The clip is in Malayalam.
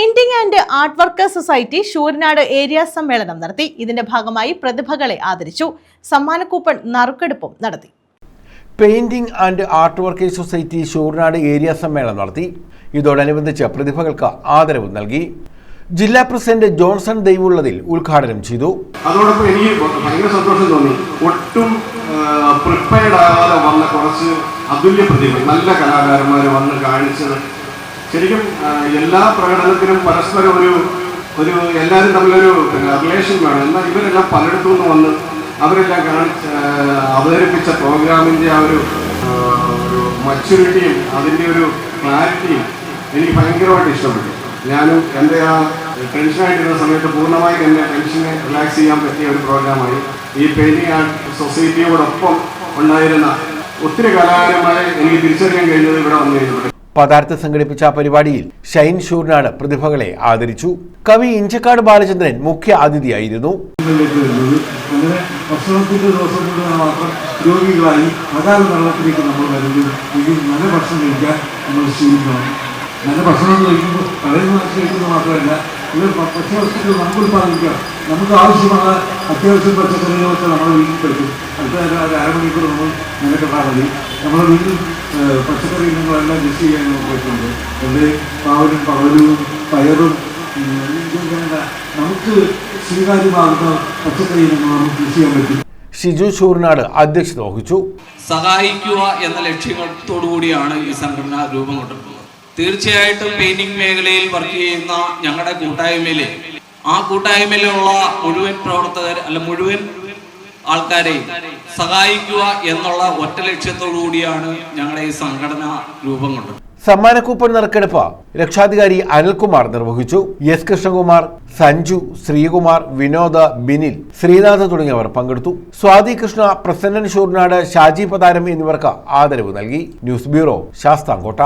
Painting and art workers society Sooranad area സമ്മേളനം നടത്തി. ഇതിന്റെ ഭാഗമായി പ്രതിഭകളെ ആദരിച്ചു. സമ്മാന കൂപ്പൺ നറുക്കെടുപ്പും നടത്തി. Painting and art workers society Sooranad area സമ്മേളനം നടത്തി. ഇതോടനുബന്ധിച്ച് പ്രതിഭകൾക്ക് ആദരവ് നൽകി. ജില്ലാ പ്രസിഡന്റ് ജോൺസൺ ദൈവുള്ളതിൽ ഉദ്ഘാടനം ചെയ്തു. അതോടൊപ്പം എനിക്ക് ഭയങ്കര സന്തോഷം തോന്നി. ഒട്ടും പ്രിപ്പയർഡ് ആകാതെ വന്ന കുറച്ച് അതുല്യ പ്രതിഭ നല്ല കലാകാരന്മാർ വന്ന് കാണിച്ചത് ശരിക്കും എല്ലാ പ്രകടനത്തിനും പരസ്പരം ഒരു ഒരു എല്ലാവരും തമ്മിലൊരു റിലേഷൻ വേണം എന്നാൽ ഇവരെല്ലാം പലയിടത്തു നിന്ന് വന്ന് അവരെല്ലാം കാണിച്ച അവതരിപ്പിച്ച പ്രോഗ്രാമിന്റെ ആ ഒരു ഒരു മച്യൂരിറ്റിയും അതിന്റെ ഒരു ക്ലാരിറ്റിയും എനിക്ക് ഭയങ്കരമായിട്ട് ഇഷ്ടപ്പെട്ടു. ഞാനും എന്റെ ആ ടെൻഷനായിട്ടിരുന്ന സമയത്ത് പൂർണമായി എന്റെ ടെൻഷനെ റിലാക്സ് ചെയ്യാൻ പറ്റിയ ഒരു പ്രോഗ്രാമായി ഈ പെയിന്റിംഗ് ആർട്ട് സൊസൈറ്റിയോടൊപ്പം ഉണ്ടായിരുന്ന ഒത്തിരി കലാകാരന്മാരെ എനിക്ക് തിരിച്ചറിയാൻ കഴിഞ്ഞത് ഇവിടെ വന്നു കഴിഞ്ഞപ്പോൾ പദാർത്ഥ സംഘടിപ്പിച്ച പരിപാടിയിൽ ഷൈൻ ഷൂർനാട് പ്രതിഭകളെ ആദരിച്ചു. കവി ഇഞ്ചക്കാട് ബാലചന്ദ്രൻ മുഖ്യ അതിഥിയായിരുന്നു. രോഗികളായി നമ്മൾ നമ്മൾ മാത്രമല്ല നമുക്ക് ആവശ്യമായ അത്യാവശ്യം പച്ചക്കറികളൊക്കെ നമ്മുടെ വീട്ടിൽ പറ്റും അടുത്ത അരമണിക്കൂർ നമ്മൾ നിലക്കെട്ടാൽ മതി നമ്മുടെ വീട്ടിൽ പച്ചക്കറി ഇനങ്ങളെല്ലാം കൃഷി ചെയ്യാൻ നമുക്ക് പറ്റുന്നുണ്ട് എന്റെ പാവലും പകലും പയറും നമുക്ക് സ്വീകാര്യമാകുന്ന പച്ചക്കറി ഇനങ്ങൾ നമുക്ക് കൃഷി ചെയ്യാൻ പറ്റും. ഷിജു ചൂർനാട് അധ്യക്ഷത വഹിച്ചു. സഹായിക്കുക എന്ന ലക്ഷ്യത്തോടു കൂടിയാണ് ഈ സംഘടന രൂപം കൊണ്ടിട്ടുള്ളത് തീർച്ചയായിട്ടും പെയിന്റിംഗ് മേഖലയിൽ വർക്ക് ചെയ്യുന്ന ഞങ്ങളുടെ കൂട്ടായ്മയിൽ ആ കൂട്ടായ്മയിലുള്ള മുഴുവൻ പ്രവർത്തകർ അല്ല മുഴുവൻ ആൾക്കാരെയും സഹായിക്കുക എന്നുള്ള ഒറ്റ ലക്ഷ്യത്തോടു കൂടിയാണ് ഞങ്ങളുടെ ഈ സംഘടന രൂപം കൊണ്ടത്. സമ്മാന കൂപ്പൺ നറുക്കെടുപ്പ് രക്ഷാധികാരി അനിൽകുമാർ നിർവഹിച്ചു. എസ് കൃഷ്ണകുമാർ സഞ്ജു ശ്രീകുമാർ വിനോദ് ബിനിൽ ശ്രീനാഥ് തുടങ്ങിയവർ പങ്കെടുത്തു. സ്വാതി കൃഷ്ണ പ്രസന്നൻ ഷൂർനാട് ഷാജി പതാരം എന്നിവർക്ക് ആദരവ് നൽകി. News bureau Sasthamkotta.